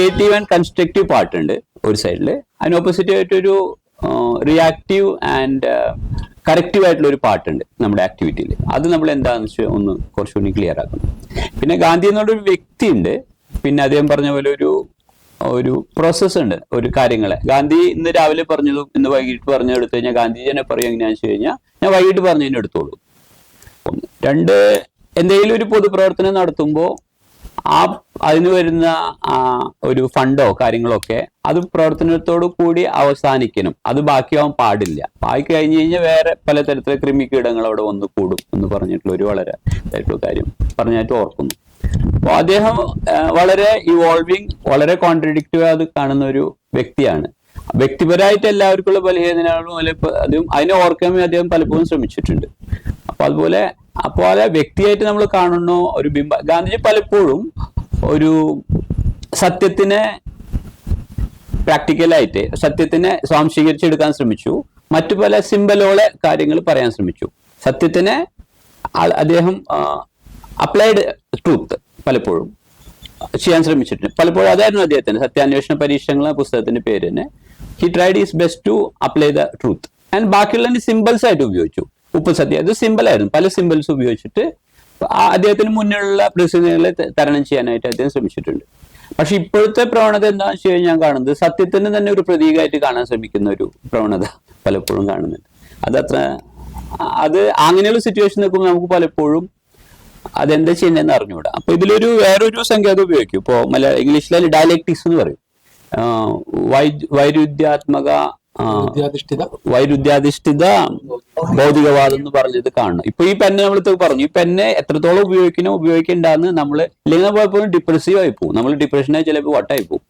Creative and constructive part ഉണ്ട് ഒരു സൈഡിൽ അതിന് ഓപ്പോസിറ്റ് ആയിട്ടൊരു റിയാക്റ്റീവ് ആൻഡ് കറക്റ്റീവ് ആയിട്ടുള്ള ഒരു പാർട്ടുണ്ട് നമ്മുടെ ആക്ടിവിറ്റിയിൽ അത് നമ്മൾ എന്താണെന്ന് വെച്ചാൽ ഒന്ന് കുറച്ചുകൂടി ക്ലിയർ ആക്കണം. പിന്നെ ഗാന്ധി എന്നുള്ളൊരു വ്യക്തി ഉണ്ട് പിന്നെ അദ്ദേഹം പറഞ്ഞ പോലെ ഒരു ഒരു പ്രോസസ്സ് ഉണ്ട് ഒരു കാര്യങ്ങളെ. ഗാന്ധി ഇന്ന് രാവിലെ പറഞ്ഞതും ഇന്ന് വൈകിട്ട് പറഞ്ഞു എടുത്തു കഴിഞ്ഞാൽ ഗാന്ധിജിനെ പറയും എങ്ങനെയാണെന്ന് വെച്ച് കഴിഞ്ഞാൽ ഞാൻ വൈകിട്ട് പറഞ്ഞതിന് എടുത്തോളൂ. രണ്ട് എന്തെങ്കിലും ഒരു പൊതുപ്രവർത്തനം നടത്തുമ്പോൾ ആ അതിന് വരുന്ന ഒരു ഫണ്ടോ കാര്യങ്ങളോ ഒക്കെ അത് പ്രവർത്തനത്തോടു കൂടി അവസാനിക്കണം. അത് ബാക്കിയാവാൻ പാടില്ല. ബാക്കി കഴിഞ്ഞ് കഴിഞ്ഞാൽ വേറെ പലതരത്തിലെ കൃമികീടങ്ങൾ അവിടെ വന്ന് കൂടും എന്ന് പറഞ്ഞിട്ടുള്ള ഒരു വളരെ ഇതായിട്ടുള്ള കാര്യം പറഞ്ഞായിട്ട് ഓർക്കുന്നു. അപ്പോൾ അദ്ദേഹം വളരെ ഇവോൾവിങ് വളരെ കോൺട്രഡിക്റ്റീവ് അത് കാണുന്ന ഒരു വ്യക്തിയാണ്. വ്യക്തിപരമായിട്ട് എല്ലാവർക്കുള്ള ബലഹീനതകളും അതും അതിനെ ഓർക്കാൻ അദ്ദേഹം പലപ്പോഴും ശ്രമിച്ചിട്ടുണ്ട്. അപ്പൊ അതുപോലെ അപ്പോലെ വ്യക്തിയായിട്ട് നമ്മൾ കാണുന്നു ഒരു ബിംബ ഗാന്ധിജി പലപ്പോഴും ഒരു സത്യത്തിനെ പ്രാക്ടിക്കലായിട്ട് സത്യത്തിനെ സ്വാംശീകരിച്ചെടുക്കാൻ ശ്രമിച്ചു. മറ്റു പല സിമ്പലോളെ കാര്യങ്ങൾ പറയാൻ ശ്രമിച്ചു. സത്യത്തിനെ അദ്ദേഹം അപ്ലൈഡ് ട്രൂത്ത് പലപ്പോഴും ചെയ്യാൻ ശ്രമിച്ചിട്ടുണ്ട്. പലപ്പോഴും അതായിരുന്നു അദ്ദേഹത്തിന് സത്യാന്വേഷണ പരീക്ഷണങ്ങൾ പുസ്തകത്തിന്റെ പേര് തന്നെ. He tried is best to apply the truth and ബാക്കിയുള്ള സിമ്പിൾസ് ആയിട്ട് ഉപയോഗിച്ചു. ഉപ്പ് സദ്യ. അത് സിമ്പിൾ ആയിരുന്നു. പല സിമ്പിൾസ് ഉപയോഗിച്ചിട്ട് അദ്ദേഹത്തിന് മുന്നിലുള്ള പ്രതിസന്ധികളെ ത- തരണം ചെയ്യാനായിട്ട് അദ്ദേഹം ശ്രമിച്ചിട്ടുണ്ട്. പക്ഷെ ഇപ്പോഴത്തെ പ്രവണത എന്താണെന്ന് വെച്ച് കഴിഞ്ഞാൽ ഞാൻ കാണുന്നത് സത്യത്തിന് തന്നെ ഒരു പ്രതീകമായിട്ട് കാണാൻ ശ്രമിക്കുന്ന ഒരു പ്രവണത പലപ്പോഴും കാണുന്നുണ്ട്. അതത്ര അത് അങ്ങനെയുള്ള സിറ്റുവേഷൻ നിൽക്കുമ്പോൾ നമുക്ക് പലപ്പോഴും അതെന്താ ചെയ്യുന്നതെന്ന് അറിഞ്ഞുകൂടാ. അപ്പൊ ഇതിലൊരു വേറൊരു സങ്കേതം ഉപയോഗിക്കും. ഇപ്പോ മലയാള ഇംഗ്ലീഷിലെ ഡയലക്റ്റിക്സ് എന്ന് പറയും. വൈ- വൈരുദ്ധ്യാത്മക വൈരുദ്ധ്യാധിഷ്ഠിത? ഭൗതികവാദം എന്ന് പറഞ്ഞത് കാണണം. ഇപ്പൊ ഈ പെന്നെ നമ്മൾ പറഞ്ഞു. ഈ പെന്നെ എത്രത്തോളം ഉപയോഗിക്കണോ ഉപയോഗിക്കണ്ടെന്ന് നമ്മൾ ഇല്ലെങ്കിൽ പലപ്പോഴും ഡിപ്രസീവ് ആയി പോകും നമ്മൾ ഡിപ്രഷനായി ചിലപ്പോൾ വട്ടായി പോകും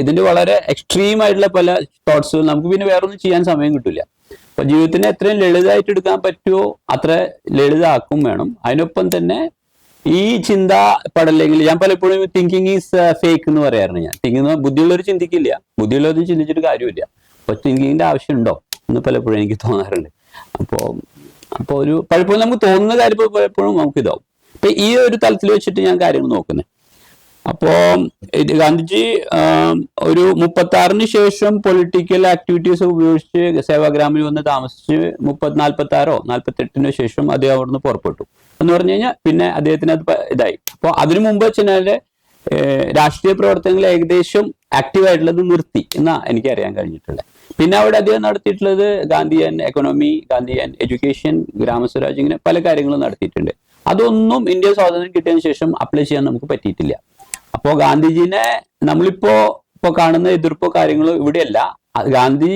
ഇതിന്റെ വളരെ എക്സ്ട്രീം ആയിട്ടുള്ള പല തോട്ട്സ് നമുക്ക് പിന്നെ വേറൊന്നും ചെയ്യാൻ സമയം കിട്ടില്ല അപ്പൊ ജീവിതത്തിനെ എത്രയും ലളിതമായിട്ട് എടുക്കാൻ പറ്റുമോ അത്ര ലളിതമാക്കും വേണം. അതിനൊപ്പം തന്നെ ഈ ചിന്ത പടല്ലെങ്കിൽ ഞാൻ പലപ്പോഴും തിങ്കിങ് ഈസ് ഫേക്ക് എന്ന് പറയാറുണ്ട് ഞാൻ. തിങ്കിങ് ബുദ്ധിയുള്ളവർ ചിന്തിക്കില്ല. ബുദ്ധിയുള്ളവരും ചിന്തിച്ചിട്ട് കാര്യമില്ല. അപ്പൊ തിങ്കിങ്ങിന്റെ ആവശ്യമുണ്ടോ? എന്ന് പലപ്പോഴും എനിക്ക് തോന്നാറുണ്ട്. അപ്പോൾ അപ്പോൾ ഒരു പലപ്പോഴും നമുക്ക് തോന്നുന്ന കാര്യം പലപ്പോഴും നമുക്ക് ഇതാവും. അപ്പൊ ഈ ഒരു തലത്തിൽ വെച്ചിട്ട് ഞാൻ കാര്യങ്ങൾ നോക്കുന്നത് അപ്പോൾ ഗാന്ധിജി ഒരു മുപ്പത്തി ആറിന് ശേഷം പൊളിറ്റിക്കൽ ആക്ടിവിറ്റീസ് ഉപയോഗിച്ച് സേവാഗ്രാമിൽ വന്ന് താമസിച്ച് മുപ്പത് നാൽപ്പത്തി ആറോ നാൽപ്പത്തി എട്ടിനോ ശേഷം അദ്ദേഹം അവിടുന്ന് പുറപ്പെട്ടു. എന്ന് പറഞ്ഞു കഴിഞ്ഞാൽ പിന്നെ അദ്ദേഹത്തിന് അത് ഇതായി. അപ്പോൾ അതിനു മുമ്പ് വെച്ചാൽ രാഷ്ട്രീയ പ്രവർത്തനങ്ങൾ ഏകദേശം ആക്റ്റീവ് ആയിട്ടുള്ളത് നിർത്തി എന്നാ എനിക്ക് അറിയാൻ കഴിഞ്ഞിട്ടുള്ളത്. പിന്നെ അവിടെ അദ്ദേഹം നടത്തിയിട്ടുള്ളത് ഗാന്ധിയൻ എക്കണോമി ഗാന്ധിയൻ എഡ്യൂക്കേഷൻ ഗ്രാമസ്വരാജ് ഇങ്ങനെ പല കാര്യങ്ങളും നടത്തിയിട്ടുണ്ട്. അതൊന്നും ഇന്ത്യ സ്വാതന്ത്ര്യം കിട്ടിയതിന് ശേഷം അപ്ലൈ ചെയ്യാൻ നമുക്ക് പറ്റിയിട്ടില്ല. അപ്പോ ഗാന്ധിജിനെ നമ്മളിപ്പോ ഇപ്പൊ കാണുന്ന എതിർപ്പോ കാര്യങ്ങളോ ഇവിടെയല്ല. ഗാന്ധി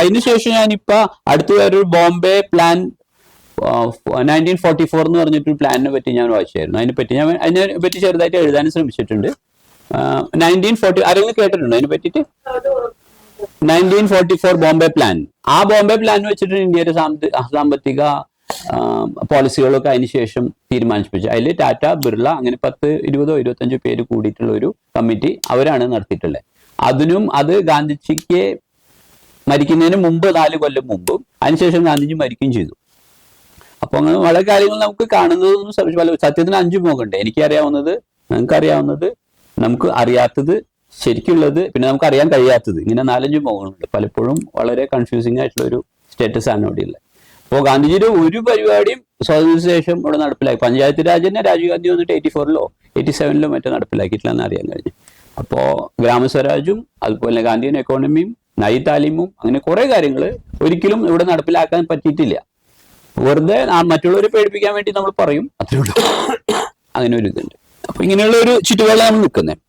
അതിനുശേഷം ഞാനിപ്പോ അടുത്ത വേറൊരു Bombay plan nineteen forty four എന്ന് പറഞ്ഞിട്ടൊരു പ്ലാനിനെ പറ്റി ഞാൻ വായിച്ചായിരുന്നു. അതിനെ പറ്റി ഞാൻ അതിനെ പറ്റി ചെറുതായിട്ട് എഴുതാനും ശ്രമിച്ചിട്ടുണ്ട്. നയന്റീൻ ഫോർട്ടി ആരെങ്കിലും കേട്ടിട്ടുണ്ടോ അതിനെ പറ്റിയിട്ട്? Nineteen forty four Bombay plan ആ ബോംബെ പ്ലാൻ വെച്ചിട്ട് ഇന്ത്യയുടെ സാമ്പത്തി- സാമ്പത്തിക പോളിസികളൊക്കെ അതിനുശേഷം തീരുമാനിപ്പിച്ചു അതിൽ ടാറ്റ ബിർള അങ്ങനെ പത്ത് ഇരുപതോ ഇരുപത്തഞ്ചോ പേര് കൂടിയിട്ടുള്ള ഒരു കമ്മിറ്റി അവരാണ് നടത്തിയിട്ടുള്ളത്. അതിനും അത് ഗാന്ധിജിക്ക് മരിക്കുന്നതിന് മുമ്പ് നാല് കൊല്ലം മുമ്പും അതിനുശേഷം ഗാന്ധിജി മരിക്കുകയും ചെയ്തു. അപ്പൊ അങ്ങനെ വളരെ കാര്യങ്ങൾ നമുക്ക് കാണുന്നതൊന്നും സത്യത്തിന് അഞ്ചു മുഖമുണ്ട് എനിക്കറിയാവുന്നത് നിങ്ങൾക്ക് അറിയാവുന്നത് നമുക്ക് അറിയാത്തത് ശരിക്കുള്ളത് പിന്നെ നമുക്ക് അറിയാൻ കഴിയാത്തത്. ഇങ്ങനെ നാലഞ്ച് മുഖങ്ങളുണ്ട് പലപ്പോഴും വളരെ കൺഫ്യൂസിംഗ് ആയിട്ടുള്ള ഒരു സ്റ്റേറ്റസ് ആണ് ഇവിടെ ഉള്ളത് അപ്പോൾ ഗാന്ധിജിയുടെ ഒരു പരിപാടിയും സ്വാതന്ത്ര്യ ശേഷം ഇവിടെ നടപ്പിലാക്കി. പഞ്ചായത്ത് രാജ് തന്നെ രാജീവ് ഗാന്ധി വന്നിട്ട് എയ്റ്റി ഫോറിലോ എയ്റ്റി സെവനിലോ മറ്റോ നടപ്പിലാക്കിയിട്ടില്ലെന്ന് അറിയാൻ കഴിഞ്ഞു. അപ്പോൾ ഗ്രാമസ്വരാജും അതുപോലെ ഗാന്ധിയൻ എക്കോണമിയും നൈ താലീമും അങ്ങനെ കുറെ കാര്യങ്ങൾ ഒരിക്കലും ഇവിടെ നടപ്പിലാക്കാൻ പറ്റിയിട്ടില്ല. വെറുതെ മറ്റുള്ളവരെ പേടിപ്പിക്കാൻ വേണ്ടി നമ്മൾ പറയും. അത്രേ അങ്ങനെ ഒരു ഇതുണ്ട്. അപ്പൊ ഇങ്ങനെയുള്ള ഒരു ചുറ്റുപാടിലാണ് നമ്മൾ നിൽക്കുന്നത്.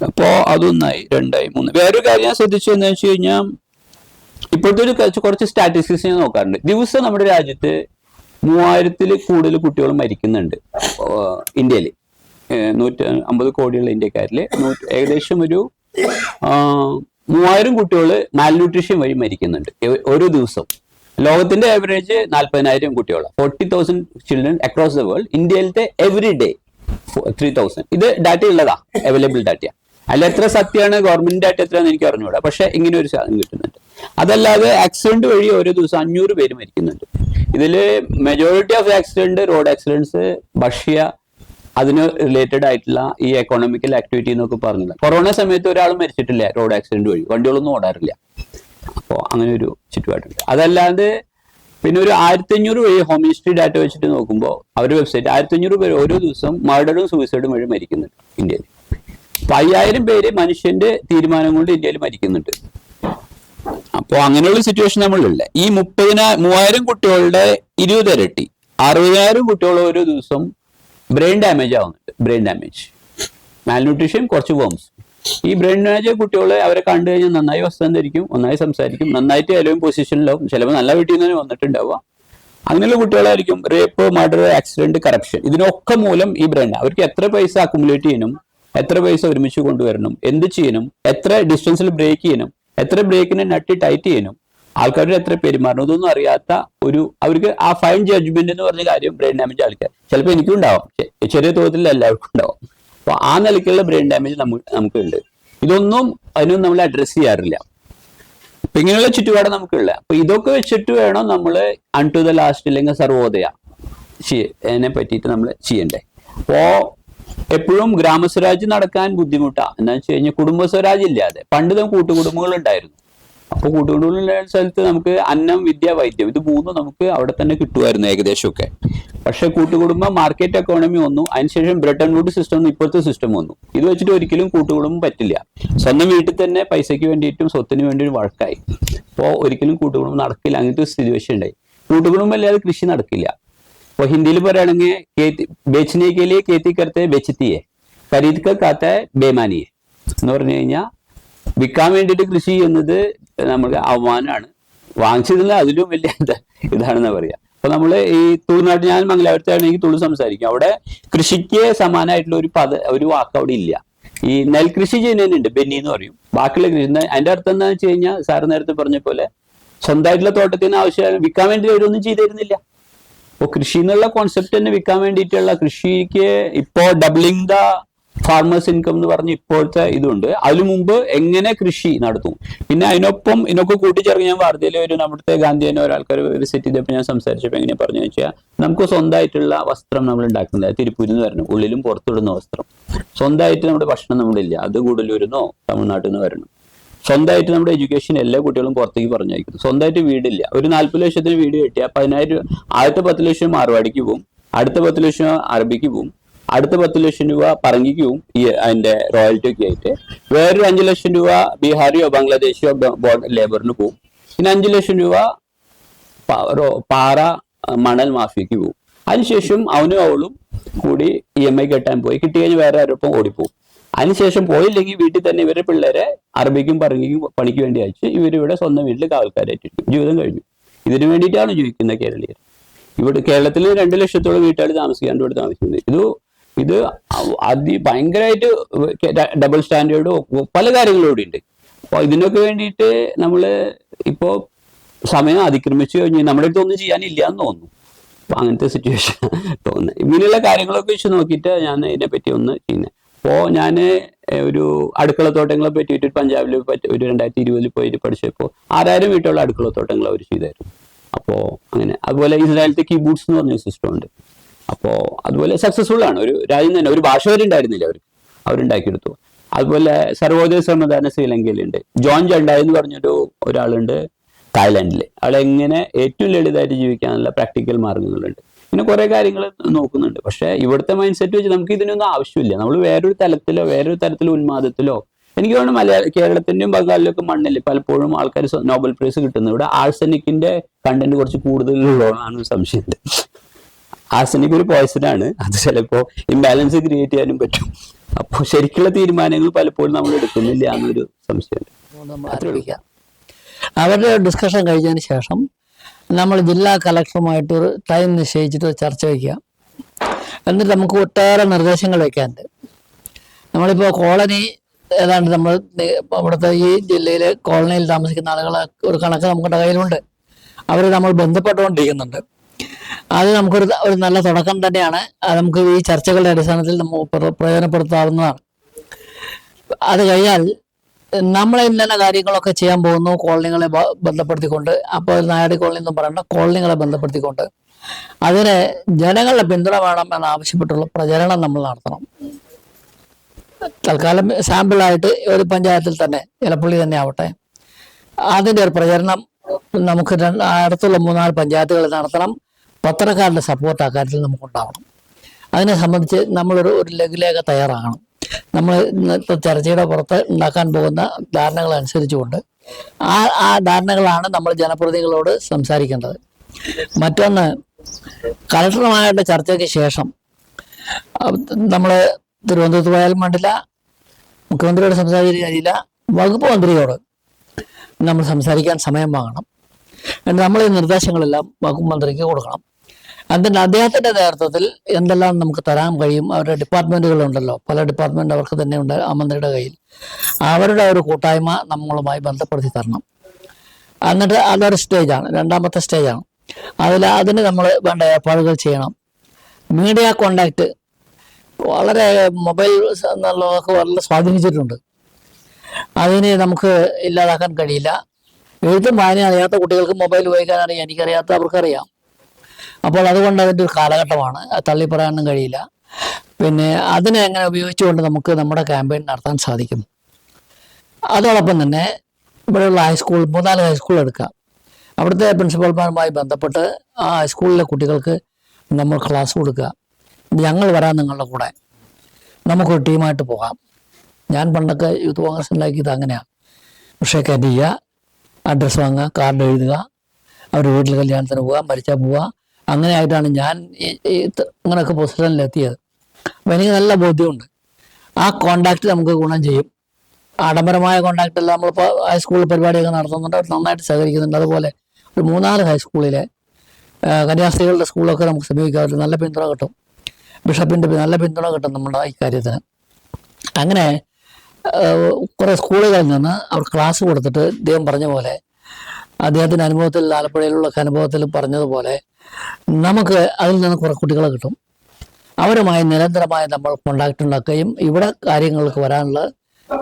അപ്പോ അതൊന്നായി രണ്ടായി മൂന്ന്. വേറൊരു കാര്യം ഞാൻ ശ്രദ്ധിച്ചു എന്ന് വെച്ച് കഴിഞ്ഞാൽ ഇപ്പോഴത്തെ ഒരു കുറച്ച് സ്റ്റാറ്റിസ്റ്റിക്സ് ഞാൻ നോക്കാറുണ്ട്. ദിവസം നമ്മുടെ രാജ്യത്ത് മൂവായിരത്തിൽ കൂടുതൽ കുട്ടികൾ മരിക്കുന്നുണ്ട് ഇന്ത്യയിൽ നൂറ്റി അമ്പത് കോടിയുള്ള ഇന്ത്യക്കാരിൽ ഏകദേശം ഒരു മൂവായിരം കുട്ടികൾ മാൽന്യൂട്രീഷൻ വഴി മരിക്കുന്നുണ്ട് ഓരോ ദിവസവും ലോകത്തിന്റെ ആവറേജ് നാൽപ്പതിനായിരം കുട്ടികളാണ് forty thousand children across the world ഇന്ത്യയിലത്തെ every day three thousand ഇത് ഡാറ്റ ഉള്ളതാ അവൈലബിൾ ഡാറ്റ അല്ല എത്ര സത്യമാണ്? ഗവൺമെന്റിന്റെ ആയിട്ട് എത്രയാണെന്ന് എനിക്ക് അറിഞ്ഞുകൂടാ. പക്ഷെ ഇങ്ങനെ ഒരു സാധനം കിട്ടുന്നുണ്ട്. അതല്ലാതെ ആക്സിഡന്റ് വഴി ഓരോ ദിവസം അഞ്ഞൂറ് പേര് മരിക്കുന്നുണ്ട്. ഇതിൽ majority of accident road accidents ഭക്ഷ്യ അതിന് റിലേറ്റഡ് ആയിട്ടുള്ള ഈ എക്കോണമിക്കൽ ആക്ടിവിറ്റി എന്നൊക്കെ പറഞ്ഞില്ല. കൊറോണ സമയത്ത് ഒരാൾ മരിച്ചിട്ടില്ല റോഡ് ആക്സിഡന്റ് വഴി. വണ്ടികളൊന്നും ഓടാറില്ല. അപ്പോൾ അങ്ങനെ ഒരു ചുറ്റുപാടുണ്ട്. അതല്ലാതെ പിന്നെ ഒരു ആയിരത്തി അഞ്ഞൂറ് വഴി ഹോം ഹിസ്റ്ററി ഡാറ്റ വെച്ചിട്ട് നോക്കുമ്പോൾ അവരുടെ വെബ്സൈറ്റ് ആയിരത്തി അഞ്ഞൂറ് പേര് ഓരോ ദിവസം മർഡറും സൂയിസൈഡും വഴി മരിക്കുന്നുണ്ട് ഇന്ത്യയിൽ. അപ്പൊ അയ്യായിരം പേര് മനുഷ്യന്റെ തീരുമാനം കൊണ്ട് ഇന്ത്യയിൽ മരിക്കുന്നുണ്ട്. അപ്പോൾ അങ്ങനെയുള്ള സിറ്റുവേഷൻ നമ്മളില്ല. ഈ മുപ്പതിനാ മൂവായിരം കുട്ടികളുടെ ഇരുപതിരട്ടി അറുപതിനായിരം കുട്ടികൾ ഓരോ ദിവസം ബ്രെയിൻ ഡാമേജ് ആവുന്നുണ്ട്. ബ്രെയിൻ ഡാമേജ് മാൽന്യൂട്രീഷൻ കുറച്ച് വോംസ് ഈ ബ്രെയിൻ ഡാമേജ് കുട്ടികളെ അവരെ കണ്ടു കഴിഞ്ഞാൽ നന്നായി വസ്ത്രം ധരിക്കും നന്നായി സംസാരിക്കും നന്നായിട്ട് എല്ലാവരും പൊസിഷനിലാവും ചിലപ്പോൾ നല്ല വീട്ടിൽ നിന്ന് തന്നെ വന്നിട്ടുണ്ടാവുക. അങ്ങനെയുള്ള കുട്ടികളായിരിക്കും റേപ്പ് മർഡർ ആക്സിഡന്റ് കറപ്ഷൻ ഇതിനൊക്കെ മൂലം ഈ ബ്രെയിൻ അവർക്ക് എത്ര പൈസ അക്കുമുലേറ്റ് ചെയ്യണം എത്ര പൈസ ഒരുമിച്ച് കൊണ്ടുവരണം? എന്ത് ചെയ്യണം? എത്ര ഡിസ്റ്റൻസിൽ ബ്രേക്ക് ചെയ്യണം? എത്ര ബ്രേക്കിനെ നട്ടി ടൈറ്റ് ചെയ്യണം? ആൾക്കാരുടെ എത്ര പെരുമാറണം? ഇതൊന്നും അറിയാത്ത ഒരു അവർക്ക് ആ ഫൈൻ ജഡ്ജ്മെന്റ് എന്ന് പറഞ്ഞ കാര്യം ബ്രെയിൻ ഡാമേജ് ആൾക്കാർ ചിലപ്പോൾ എനിക്കും ഉണ്ടാവും. ചെറിയ തോതിൽ എല്ലാവർക്കും ഉണ്ടാവും. അപ്പൊ ആ നിലയ്ക്കുള്ള ബ്രെയിൻ ഡാമേജ് നമുക്ക് നമുക്കുണ്ട്. ഇതൊന്നും അതിനൊന്നും നമ്മൾ അഡ്രസ് ചെയ്യാറില്ല. അപ്പൊ ഇങ്ങനെയുള്ള ചുറ്റുപാട് നമുക്കുള്ള അപ്പൊ ഇതൊക്കെ വെച്ചിട്ട് വേണം നമ്മൾ അൺ ടു ദ ലാസ്റ്റ് അല്ലെങ്കിൽ സർവോദയ പറ്റിയിട്ട് നമ്മൾ ചെയ്യണ്ടേ. അപ്പോ എപ്പോഴും ഗ്രാമസ്വരാജ് നടക്കാൻ ബുദ്ധിമുട്ടാ. എന്താ വെച്ച് കഴിഞ്ഞാൽ കുടുംബസ്വരാജ് ഇല്ലാതെ. പണ്ട് നമുക്ക് കൂട്ടുകുടുംബങ്ങൾ ഉണ്ടായിരുന്നു. അപ്പൊ കൂട്ടുകുടുംബങ്ങളുള്ള സ്ഥലത്ത് നമുക്ക് അന്നം വിദ്യ വൈദ്യം ഇത് മൂന്നും നമുക്ക് അവിടെ തന്നെ കിട്ടുമായിരുന്നു ഏകദേശമൊക്കെ. പക്ഷെ കൂട്ടുകുടുംബം മാർക്കറ്റ് എക്കോണമി വന്നു. അതിനുശേഷം ബ്രെഡ് ആൻഡ് വുഡ് സിസ്റ്റം ഇപ്പോഴത്തെ സിസ്റ്റം വന്നു. ഇത് വെച്ചിട്ട് ഒരിക്കലും കൂട്ടുകുടുംബം പറ്റില്ല. സ്വന്തം വീട്ടിൽ തന്നെ പൈസയ്ക്ക് വേണ്ടിയിട്ടും സ്വത്തിന് വേണ്ടി വഴക്കായി. അപ്പോൾ ഒരിക്കലും കൂട്ടുകുടുംബം നടക്കില്ല. അങ്ങനത്തെ ഒരു സിറ്റുവേഷൻ ഉണ്ടായി. കൂട്ടുകുടുംബം അല്ലാതെ കൃഷി നടക്കില്ല. അപ്പോൾ ഹിന്ദിയിൽ പറയുകയാണെങ്കിൽ കേത്തി ബേച്ചനെ के लिए खेती करते बेचती है खरीद कर खाता है ബേമാനിയെ എന്ന് പറഞ്ഞു കഴിഞ്ഞാൽ വിൽക്കാൻ വേണ്ടിയിട്ട് കൃഷി ചെയ്യുന്നത് നമുക്ക് അവമാനമാണ് വാങ്ങിച്ചതിൽ അതിലും വലിയ ഇത് ഇതാണെന്ന് പറയാം അപ്പൊ നമ്മള് ഈ തുളുനാട്ട് ഞാൻ മംഗലാപുരത്താണെങ്കിൽ തുളു സംസാരിക്കും അവിടെ കൃഷിക്ക് സമാനമായിട്ടുള്ള ഒരു പദ ഒരു വാക്ക് അവിടെ ഇല്ല ഈ നെൽകൃഷി ചെയ്യുന്നതിനുണ്ട് ബെന്നി എന്ന് പറയും ബാക്കിയുള്ള കൃഷി എന്താ- അതിന്റെ അർത്ഥം എന്താ വെച്ച് കഴിഞ്ഞാൽ സാറ് നേരത്തെ പറഞ്ഞ പോലെ സ്വന്തമായിട്ടുള്ള തോട്ടത്തിന് ആവശ്യം വിൽക്കാൻ വേണ്ടി അവരൊന്നും ചെയ്തിരുന്നില്ല അപ്പോൾ കൃഷി എന്നുള്ള കോൺസെപ്റ്റ് തന്നെ വിൽക്കാൻ വേണ്ടിയിട്ടുള്ള കൃഷിക്ക് ഇപ്പോൾ ഡബിളിംഗ് ദ ഫാർമേഴ്സ് ഇൻകം എന്ന് പറഞ്ഞ് ഇപ്പോഴത്തെ ഇതുണ്ട്. അതിനു മുമ്പ് എങ്ങനെ കൃഷി നടത്തും? പിന്നെ അതിനൊപ്പം ഇതിനൊക്കെ കൂട്ടിച്ചേർന്ന് ഞാൻ വാർത്തയിൽ ഒരു നമ്മുടെ ഗാന്ധി ഗാന്ധിയനെ ഒരാൾക്കാർ വിസിറ്റ് ചെയ്തപ്പോൾ ഞാൻ സംസാരിച്ചപ്പോൾ എങ്ങനെയാ പറഞ്ഞു വെച്ചാൽ നമുക്ക് സ്വന്തമായിട്ടുള്ള വസ്ത്രം നമ്മൾ ഉണ്ടാക്കുന്നത്. തിരുപ്പൂരിൽ നിന്ന് വരണം. ഉള്ളിലും പുറത്തിടുന്ന വസ്ത്രം. സ്വന്തമായിട്ട് നമ്മുടെ ഭക്ഷണം നമ്മളില്ല. അത് കൂടുതലൂരിൽ തമിഴ്നാട്ടിൽ നിന്ന് വരണം. സ്വന്തമായിട്ട് നമ്മുടെ എഡ്യൂക്കേഷൻ എല്ലാ കുട്ടികളും പുറത്തേക്ക് പറഞ്ഞയക്കുന്നു. സ്വന്തമായിട്ട് വീടില്ല. ഒരു നാല്പത് ലക്ഷത്തിന് വീട് കിട്ടിയാൽ പതിനായിരം ആദ്യത്തെ പത്ത് ലക്ഷം മാർവാടിക്ക് പോകും അടുത്ത പത്ത് ലക്ഷം അറബിക്ക് പോകും അടുത്ത പത്ത് ലക്ഷം രൂപ പറങ്കിക്ക് പോകും ഈ അതിന്റെ റോയൽറ്റി ഒക്കെ ആയിട്ട്. വേറൊരു അഞ്ച് ലക്ഷം രൂപ ബീഹാറിയോ ബംഗ്ലാദേശിയോ ലേബറിന് പോകും പിന്നെ അഞ്ച് ലക്ഷം രൂപ പാറ മണൽ മാഫിയക്ക് പോകും അതിനുശേഷം അവനും അവളും കൂടി ഇ എം ഐ കെട്ടാൻ പോയി. കിട്ടി കഴിഞ്ഞ് വേറെ ആരോപ്പം ഓടിപ്പോവും. അതിനുശേഷം പോയില്ലെങ്കിൽ വീട്ടിൽ തന്നെ ഇവരുടെ പിള്ളേരെ അറബിക്കും പറഞ്ഞു പണിക്ക് വേണ്ടി അയച്ച് ഇവരിവിടെ സ്വന്തം വീട്ടിൽ കാവൽക്കാരായിട്ട് ജീവിതം കഴിഞ്ഞു. ഇതിനു വേണ്ടിയിട്ടാണ് ജീവിക്കുന്ന കേരളീയർ. ഇവിടെ കേരളത്തിൽ രണ്ട് ലക്ഷത്തോളം വീട്ടുകാർ താമസിക്കാണ്ട് ഇവിടെ താമസിക്കുന്നത്. ഇത് ഇത് അതി ഭയങ്കരമായിട്ട് ഡബിൾ സ്റ്റാൻഡേർഡ് പല കാര്യങ്ങളും ഇവിടെ ഉണ്ട്. അപ്പൊ ഇതിനൊക്കെ വേണ്ടിയിട്ട് നമ്മൾ ഇപ്പോ സമയം അതിക്രമിച്ചു കഴിഞ്ഞ് നമ്മുടെ അടുത്ത് ഒന്നും ചെയ്യാനില്ല എന്ന് തോന്നുന്നു. അപ്പൊ അങ്ങനത്തെ സിറ്റുവേഷൻ തോന്നുന്നത്. ഇങ്ങനെയുള്ള കാര്യങ്ങളൊക്കെ വെച്ച് നോക്കിയിട്ട് ഞാൻ ഇതിനെപ്പറ്റി ഒന്ന് ചെയ്യുന്നത്. അപ്പോ ഞാൻ ഒരു അടുക്കളത്തോട്ടങ്ങളെ പറ്റിയിട്ട് പഞ്ചാബിൽ പറ്റി ഒരു രണ്ടായിരത്തി ഇരുപതിൽ പോയിട്ട് പഠിച്ചപ്പോൾ ആറായിരം വീട്ടുള്ള അടുക്കളത്തോട്ടങ്ങൾ അവർ ചെയ്തായിരുന്നു. അപ്പോൾ അങ്ങനെ അതുപോലെ ഇസ്രായേലത്തെ കീബൂട്ട്സ് എന്ന് പറഞ്ഞ സിസ്റ്റം ഉണ്ട്. അപ്പോൾ അതുപോലെ സക്സസ്ഫുൾ ആണ്. ഒരു രാജ്യം തന്നെ ഒരു ഭാഷ വരെ ഉണ്ടായിരുന്നില്ല അവർ അവരുണ്ടാക്കിയെടുത്തു. അതുപോലെ സർവോദയ സമാധാന ശ്രീലങ്കയിലുണ്ട്. ജോൺ ജണ്ട എന്ന് പറഞ്ഞൊരു ഒരാളുണ്ട് തായ്ലാന്റിൽ അവളെങ്ങനെ ഏറ്റവും ലളിതമായിട്ട് ജീവിക്കാനുള്ള പ്രാക്ടിക്കൽ മാർഗങ്ങളുണ്ട്. പിന്നെ കുറെ കാര്യങ്ങൾ നോക്കുന്നുണ്ട്. പക്ഷേ ഇവിടുത്തെ മൈൻഡ് സെറ്റ് വെച്ച് നമുക്ക് ഇതിനൊന്നും ആവശ്യമില്ല. നമ്മൾ വേറൊരു തലത്തിലോ വേറൊരു തരത്തിലോ ഉന്മാദത്തിലോ എനിക്ക് തോന്നുന്നു മലയാള കേരളത്തിന്റെയും ബംഗാളിലും ഒക്കെ മണ്ണിൽ പലപ്പോഴും ആൾക്കാർ നോബൽ പ്രൈസ് കിട്ടുന്നത്. ഇവിടെ ആഴ്സനിക്കിന്റെ കണ്ടന്റ് കുറച്ച് കൂടുതലുള്ളതാണ് സംശയം ആഴ്സനിക് ഒരു പോയിസൺ ആണ്. അത് ചിലപ്പോ ഇംബാലൻസ് ക്രിയേറ്റ് ചെയ്യാനും പറ്റും. അപ്പോൾ ശരിക്കുള്ള തീരുമാനങ്ങൾ പലപ്പോഴും നമ്മൾ എടുക്കുന്നില്ല എന്നൊരു സംശയം അവരുടെ ഡിസ്കഷൻ കഴിഞ്ഞതിന് ശേഷം നമ്മൾ ജില്ലാ കളക്ടറുമായിട്ട് ഒരു ടൈം നിശ്ചയിച്ചിട്ട് ചർച്ച വയ്ക്കുക. എന്നിട്ട് നമുക്ക് ഒട്ടേറെ നിർദ്ദേശങ്ങൾ വയ്ക്കാനുണ്ട്. നമ്മളിപ്പോൾ കോളനി ഏതാണ്ട് നമ്മൾ അവിടുത്തെ ഈ ജില്ലയിലെ കോളനിയിൽ താമസിക്കുന്ന ആളുകളെ ഒരു കണക്ക് നമ്മുടെ കയ്യിലുണ്ട്. അവർ നമ്മൾ ബന്ധപ്പെട്ടുകൊണ്ടിരിക്കുന്നുണ്ട്. അത് നമുക്കൊരു ഒരു നല്ല തുടക്കം തന്നെയാണ്. നമുക്ക് ഈ ചർച്ചകളുടെ അടിസ്ഥാനത്തിൽ നമുക്ക് പ്ര- പ്രയോജനപ്പെടുത്താവുന്നതാണ്. അത് കഴിഞ്ഞാൽ നമ്മൾ ഇന്ന കാര്യങ്ങളൊക്കെ ചെയ്യാൻ പോകുന്നു കോളനികളെ ബന്ധപ്പെടുത്തിക്കൊണ്ട്. അപ്പോൾ നായാടി കോളനി എന്നും പറയേണ്ട കോളനികളെ ബന്ധപ്പെടുത്തിക്കൊണ്ട്. അതിന് ജനങ്ങളുടെ പിന്തുണ വേണം എന്നാവശ്യപ്പെട്ടുള്ള പ്രചരണം നമ്മൾ നടത്തണം. തൽക്കാലം സാമ്പിളായിട്ട് ഒരു പഞ്ചായത്തിൽ തന്നെ ഇലപ്പള്ളി തന്നെ ആവട്ടെ. അതിന്റെ ഒരു പ്രചരണം നമുക്ക് അടുത്തുള്ള മൂന്നാൽ പഞ്ചായത്തുകളിൽ നടത്തണം. പത്രക്കാരുടെ സപ്പോർട്ട് അക്കാര്യത്തിൽ നമുക്കുണ്ടാവണം. അതിനെ സംബന്ധിച്ച് നമ്മളൊരു ഒരു ലഘുലേഖ തയ്യാറാകണം. നമ്മൾ ഇന്നത്തെ ചർച്ചയുടെ പുറത്ത് ഉണ്ടാക്കാൻ പോകുന്ന ധാരണകൾ അനുസരിച്ചുകൊണ്ട് ആ ആ ധാരണകളാണ് നമ്മൾ ജനപ്രതിനിധികളോട് സംസാരിക്കേണ്ടത്. മറ്റൊന്ന് കളക്ടറുമായിട്ട് ചർച്ചയ്ക്ക് ശേഷം നമ്മൾ തിരുവനന്തപുരത്ത് പോയാലും വേണ്ടില്ല മുഖ്യമന്ത്രിയോട് സംസാരിക്കാൻ കഴിയില്ല വകുപ്പ് മന്ത്രിയോട് നമ്മൾ സംസാരിക്കാൻ സമയം വാങ്ങണം. നമ്മൾ ഈ നിർദ്ദേശങ്ങളെല്ലാം വകുപ്പ് മന്ത്രിക്ക് കൊടുക്കണം. എന്നിട്ട് അദ്ദേഹത്തിന്റെ നേതൃത്വത്തിൽ എന്തെല്ലാം നമുക്ക് തരാൻ കഴിയും? അവരുടെ ഡിപ്പാർട്ട്മെന്റുകളുണ്ടല്ലോ പല ഡിപ്പാർട്ട്മെന്റ് അവർക്ക് തന്നെ ഉണ്ട് ആ മന്ത്രിയുടെ കയ്യിൽ. അവരുടെ ഒരു കൂട്ടായ്മ നമ്മളുമായി ബന്ധപ്പെടുത്തി തരണം. എന്നിട്ട് അതൊരു സ്റ്റേജാണ്. രണ്ടാമത്തെ സ്റ്റേജാണ്. അതിൽ അതിന് നമ്മൾ വേണ്ട ഏർപ്പാടുകൾ ചെയ്യണം. മീഡിയ കോണ്ടാക്ട് വളരെ മൊബൈൽ എന്നുള്ളതൊക്കെ വളരെ സ്വാധീനിച്ചിട്ടുണ്ട്. അതിനെ നമുക്ക് ഇല്ലാതാക്കാൻ കഴിയില്ല. എഴുത്തും വായന അറിയാത്ത കുട്ടികൾക്ക് മൊബൈൽ ഉപയോഗിക്കാൻ അറിയാം എനിക്കറിയാത്ത അവർക്കറിയാം. അപ്പോൾ അതുകൊണ്ട് അതിന്റെ ഒരു കാലഘട്ടമാണ്. തള്ളി പറയാനൊന്നും കഴിയില്ല. പിന്നെ അതിനെ എങ്ങനെ ഉപയോഗിച്ചുകൊണ്ട് നമുക്ക് നമ്മുടെ ക്യാമ്പയിൻ നടത്താൻ സാധിക്കും? അതോടൊപ്പം തന്നെ ഇവിടെയുള്ള ഹൈസ്കൂൾ മൂന്നാൽ ഹൈസ്കൂൾ എടുക്കാം. അവിടുത്തെ പ്രിൻസിപ്പൽമാരുമായി ബന്ധപ്പെട്ട് ആ ഹൈസ്കൂളിലെ കുട്ടികൾക്ക് നമ്മൾ ക്ലാസ് കൊടുക്കുക. ഞങ്ങൾ വരാം നിങ്ങളുടെ കൂടെ. നമുക്കൊരു ടീമായിട്ട് പോകാം. ഞാൻ പണ്ടൊക്കെ യൂത്ത് കോൺഗ്രസ് ഉണ്ടാക്കിയത് അങ്ങനെയാണ് പക്ഷേ കരിയ അഡ്രസ്സ് വാങ്ങുക കാർഡ് എഴുതുക അവർ വീട്ടിൽ കല്യാണത്തിന് പോവുക മരിച്ചാൽ പോവുക അങ്ങനെ ആയിട്ടാണ് ഞാൻ അങ്ങനെയൊക്കെ പൊസിഷനിലെത്തിയത് അപ്പം എനിക്ക് നല്ല ബോധ്യമുണ്ട്. ആ കോണ്ടാക്ട് നമുക്ക് ഗുണം ചെയ്യും. ആഡംബരമായ കോണ്ടാക്ട് അല്ല നമ്മളിപ്പോൾ ഹൈസ്കൂളിൽ പരിപാടിയൊക്കെ നടത്തുന്നുണ്ട്. അവർ നന്നായിട്ട് സഹകരിക്കുന്നുണ്ട്. അതുപോലെ ഒരു മൂന്നാൽ ഹൈസ്കൂളിലെ കന്യാസ്ത്രീകളുടെ സ്കൂളൊക്കെ നമുക്ക് സമീപിക്കാറുണ്ട്. നല്ല പിന്തുണ കിട്ടും. ബിഷപ്പിന്റെ നല്ല പിന്തുണ കിട്ടും നമ്മുടെ ഈ കാര്യത്തിന്. അങ്ങനെ കുറേ സ്കൂളുകളിൽ നിന്ന് അവർ ക്ലാസ് കൊടുത്തിട്ട് ദൈവം പറഞ്ഞ പോലെ അദ്ദേഹത്തിന്റെ അനുഭവത്തിൽ ആലപ്പുഴയിലുള്ള അനുഭവത്തിൽ പറഞ്ഞതുപോലെ നമുക്ക് അതിൽ നിന്ന് കുറെ കുട്ടികളെ കിട്ടും. അവരുമായി നിരന്തരമായി നമ്മൾ കോണ്ടാക്ട് ഉണ്ടാക്കുകയും ഇവിടെ കാര്യങ്ങൾക്ക് വരാനുള്ള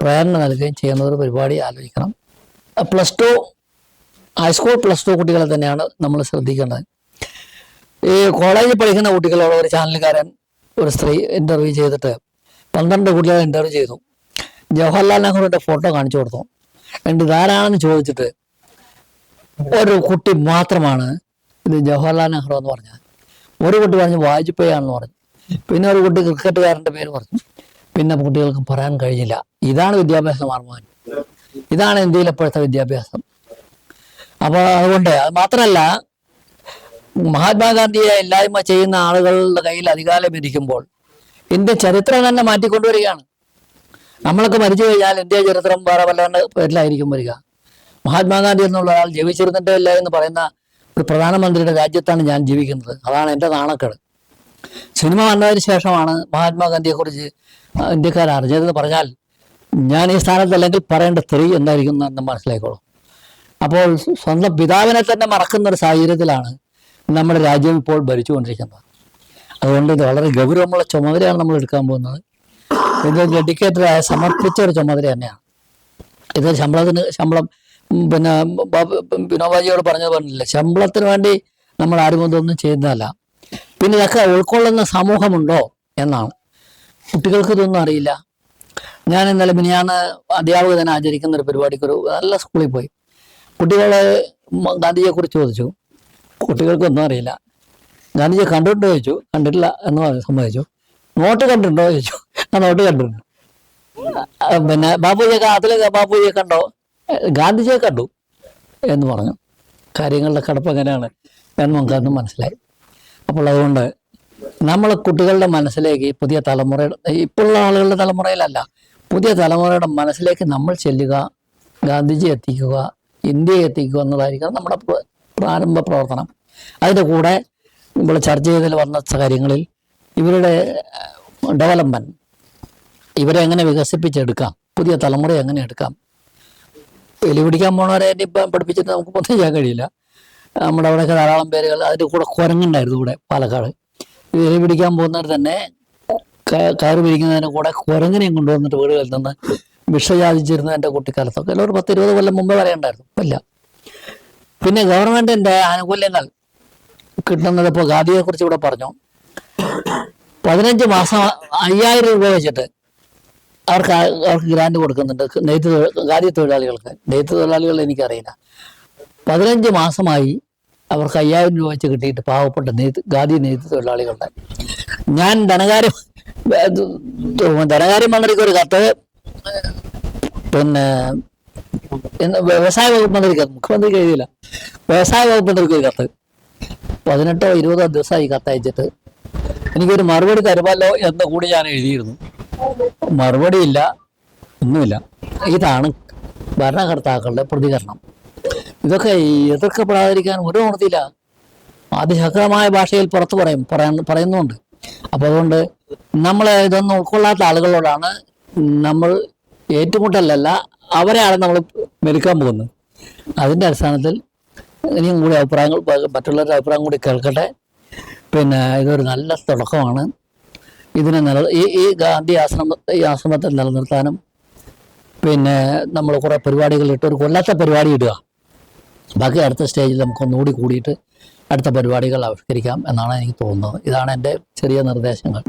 പ്രേരണ നൽകുകയും ചെയ്യുന്ന ഒരു പരിപാടി ആലോചിക്കണം. Plus two high school plus two കുട്ടികളെ തന്നെയാണ് നമ്മൾ ശ്രദ്ധിക്കേണ്ടത്. ഈ കോളേജിൽ പഠിക്കുന്ന കുട്ടികളോട് ഒരു ചാനലുകാരൻ ഒരു സ്ത്രീ ഇന്റർവ്യൂ ചെയ്തിട്ട് പന്ത്രണ്ട് കുട്ടികളെ ഇന്റർവ്യൂ ചെയ്തു. ജവഹർലാൽ നെഹ്റുവിന്റെ ഫോട്ടോ കാണിച്ചു കൊടുത്തു. എന്നിട്ട് ഇതാരാണെന്ന് ചോദിച്ചിട്ട് ഒരു കുട്ടി മാത്രമാണ് ഇത് ജവഹർലാൽ നെഹ്റു എന്ന് പറഞ്ഞത് ഒരു കുട്ടി പറഞ്ഞു വാജ്പേയി ആണെന്ന് പറഞ്ഞു. പിന്നെ ഒരു കുട്ടി ക്രിക്കറ്റുകാരന്റെ പേര് പറഞ്ഞു. പിന്നെ കുട്ടികൾക്ക് പറയാൻ കഴിഞ്ഞില്ല. ഇതാണ് വിദ്യാഭ്യാസ മാർഗം. ഇതാണ് ഇന്ത്യയിലെ ഇപ്പോഴത്തെ വിദ്യാഭ്യാസം. അപ്പോൾ അതുകൊണ്ട് അത് മാത്രമല്ല മഹാത്മാഗാന്ധിയെ ഇല്ലായ്മ ചെയ്യുന്ന ആളുകളുടെ കയ്യിൽ അധികാരം ഇരിക്കുമ്പോൾ ഇന്ത്യ ചരിത്രം തന്നെ മാറ്റിക്കൊണ്ടുവരികയാണ്. നമ്മളൊക്കെ മരിച്ചു കഴിഞ്ഞാൽ ഇന്ത്യ ചരിത്രം വേറെ വല്ലാണ്ട് പേരിലായിരിക്കും വരിക. മഹാത്മാഗാന്ധി എന്നുള്ള ഒരാൾ ജീവിച്ചിരുന്നിട്ടില്ല എന്ന് പറയുന്ന ഒരു പ്രധാനമന്ത്രിയുടെ രാജ്യത്താണ് ഞാൻ ജീവിക്കുന്നത്. അതാണ് എന്റെ നാണക്കേട്. സിനിമ വന്നതിന് ശേഷമാണ് മഹാത്മാഗാന്ധിയെക്കുറിച്ച് ഇന്ത്യക്കാർ അറിഞ്ഞതെന്ന് പറഞ്ഞാൽ ഞാൻ ഈ സ്ഥാനത്തല്ലെങ്കിൽ പറയേണ്ട തെറി എന്തായിരിക്കും എന്ന് മനസ്സിലായിക്കോളും. അപ്പോൾ സ്വന്തം പിതാവിനെ തന്നെ മറക്കുന്ന ഒരു സാഹചര്യത്തിലാണ് നമ്മുടെ രാജ്യം ഇപ്പോൾ ഭരിച്ചുകൊണ്ടിരിക്കുന്നത്. അതുകൊണ്ട് ഇത് വളരെ ഗൗരവമുള്ള ചുമതലയാണ് നമ്മൾ എടുക്കാൻ പോകുന്നത്. ഇത് ഡെഡിക്കേറ്റഡായ സമർപ്പിച്ച ഒരു ചുമതല തന്നെയാണ്. ഇത് ശമ്പളത്തിന് ശമ്പളം പിന്നെ വിനോബാജിയോട് പറഞ്ഞത് പറഞ്ഞില്ല. ശമ്പളത്തിന് വേണ്ടി നമ്മൾ ആരും ഇതൊന്നും ചെയ്യുന്നതല്ല. പിന്നെ ഇതൊക്കെ ഉൾക്കൊള്ളുന്ന സമൂഹമുണ്ടോ എന്നാണ്. കുട്ടികൾക്ക് ഇതൊന്നും അറിയില്ല. ഞാൻ ഇന്നലെ മിനിയാന്ന് അധ്യാപകനെ ആചരിക്കുന്ന ഒരു പരിപാടിക്ക് ഒരു നല്ല സ്കൂളിൽ പോയി. കുട്ടികളെ ഗാന്ധിജിയെ കുറിച്ച് ചോദിച്ചു. കുട്ടികൾക്കൊന്നും അറിയില്ല. ഗാന്ധിജിയെ കണ്ടിട്ടുണ്ടോ ചോദിച്ചു. കണ്ടിട്ടില്ല എന്ന് പറഞ്ഞു സമ്മതിച്ചു. നോട്ട് കണ്ടിട്ടുണ്ടോ ചോദിച്ചു. ആ നോട്ട് കണ്ടിട്ടുണ്ട്. പിന്നെ ബാപ്പുജിയെ അതിലൊക്കെ അതിലെ ബാപ്പുജിയെ കണ്ടോ? "ഏ, ഗാന്ധിജിയെ കണ്ടു എന്ന് പറഞ്ഞു. കാര്യങ്ങളുടെ കടപ്പ് എങ്ങനെയാണ് എന്ന് നമുക്കന്ന് മനസ്സിലായി. അപ്പോൾ അതുകൊണ്ട് നമ്മൾ കുട്ടികളുടെ മനസ്സിലേക്ക് പുതിയ തലമുറയുടെ ഇപ്പോഴുള്ള ആളുകളുടെ തലമുറയിലല്ല. പുതിയ തലമുറയുടെ മനസ്സിലേക്ക് നമ്മൾ ചെല്ലുക ഗാന്ധിജി എത്തിക്കുക ഇന്ത്യയെ എത്തിക്കുക എന്നതായിരിക്കണം നമ്മുടെ പ്ര- പ്രാരംഭ പ്രവർത്തനം. അതിന്റെ കൂടെ നമ്മൾ ചർച്ച ചെയ്തതിൽ വന്ന കാര്യങ്ങളിൽ ഇവരുടെ ഡെവലപ്മെന്റ് ഇവരെ എങ്ങനെ വികസിപ്പിച്ചെടുക്കാം പുതിയ തലമുറയെ എങ്ങനെ എടുക്കാം എലി പിടിക്കാൻ പോണവരെ ഇപ്പം പഠിപ്പിച്ചിട്ട് നമുക്ക് ഒന്നും ചെയ്യാൻ കഴിയില്ല. നമ്മുടെ അവിടെയൊക്കെ ധാരാളം പേരുകൾ അതിന്റെ കൂടെ കുരങ്ങുണ്ടായിരുന്നു ഇവിടെ പാലക്കാട്. എലി പിടിക്കാൻ പോകുന്നവർ തന്നെ കയറി പിരിക്കുന്നതിന് കൂടെ കുരങ്ങിനെയും കൊണ്ടുവന്നിട്ട് വീടുകളിൽ നിന്ന് വിഷചാദിച്ചിരുന്നു എന്റെ കുട്ടിക്കാലത്തൊക്കെ എല്ലാവരും ഒരു പത്ത് ഇരുപത് കൊല്ലം മുമ്പേ വരെ ഉണ്ടായിരുന്നു ഇല്ല പിന്നെ ഗവൺമെന്റിന്റെ ആനുകൂല്യങ്ങൾ കിട്ടുന്നത് ഇപ്പോൾ ഖാദിയെ കുറിച്ച് ഇവിടെ പറഞ്ഞു. പതിനഞ്ച് മാസം അയ്യായിരം രൂപ വെച്ചിട്ട് അവർക്ക് അവർക്ക് ഗ്രാൻഡ് കൊടുക്കുന്നുണ്ട്. നെയ്ത്ത് കാര്യ തൊഴിലാളികൾക്ക് നെയ്ത്ത് തൊഴിലാളികൾ എനിക്കറിയില്ല. പതിനഞ്ച് മാസമായി അവർക്ക് അയ്യായിരം രൂപ വെച്ച് കിട്ടിയിട്ട് പാവപ്പെട്ട നെയ്ത്ത് ഖാദി നെയ്ത്ത് തൊഴിലാളികളുടെ. ഞാൻ ധനകാര്യം ധനകാര്യ മന്ത്രിക്ക് ഒരു കത്ത് പിന്നെ വ്യവസായ വകുപ്പ് മന്ത്രിക്ക് മുഖ്യമന്ത്രിക്ക് എഴുതിയില്ല. വ്യവസായ വകുപ്പ് മന്ത്രിക്ക് ഒരു കത്ത്. പതിനെട്ടോ ഇരുപതോ ദിവസമായി കത്തയച്ചിട്ട് എനിക്കൊരു മറുപടി തരുമല്ലോ എന്ന് കൂടി ഞാൻ എഴുതിയിരുന്നു. മറുപടി ഇല്ല ഒന്നുമില്ല. ഇതാണ് ഭരണകർത്താക്കളുടെ പ്രതികരണം. ഇതൊക്കെ എതിർക്കപ്പെടാതിരിക്കാൻ ഒരു ഉണർത്തിയില്ല അതിശക്തമായ ഭാഷയിൽ പുറത്തു പറയും പറയാൻ പറയുന്നുണ്ട് അപ്പോൾ അതുകൊണ്ട് നമ്മൾ ഇതൊന്നും ഉൾക്കൊള്ളാത്ത ആളുകളോടാണ് നമ്മൾ ഏറ്റുമുട്ടലല്ല അവരെയാണ് നമ്മൾ മെരുക്കാൻ പോകുന്നത്. അതിന്റെ അടിസ്ഥാനത്തിൽ ഇനിയും കൂടി അഭിപ്രായങ്ങൾ മറ്റുള്ളവരുടെ അഭിപ്രായം കൂടി കേൾക്കട്ടെ. പിന്നെ ഇതൊരു നല്ല തുടക്കമാണ്. ഇതിനെ നില ഈ ഈ ഗാന്ധി ആശ്രമ ഈ ആശ്രമത്തെ നിലനിർത്താനും പിന്നെ നമ്മൾ കുറേ പരിപാടികൾ ഇട്ട് ഒരു കൊല്ലത്തെ പരിപാടി ഇടുക. ബാക്കി അടുത്ത സ്റ്റേജിൽ നമുക്ക് ഒന്നുകൂടി കൂടിയിട്ട് അടുത്ത പരിപാടികൾ ആവിഷ്കരിക്കാം എന്നാണ് എനിക്ക് തോന്നുന്നത്. ഇതാണ് എന്റെ ചെറിയ നിർദ്ദേശങ്ങൾ.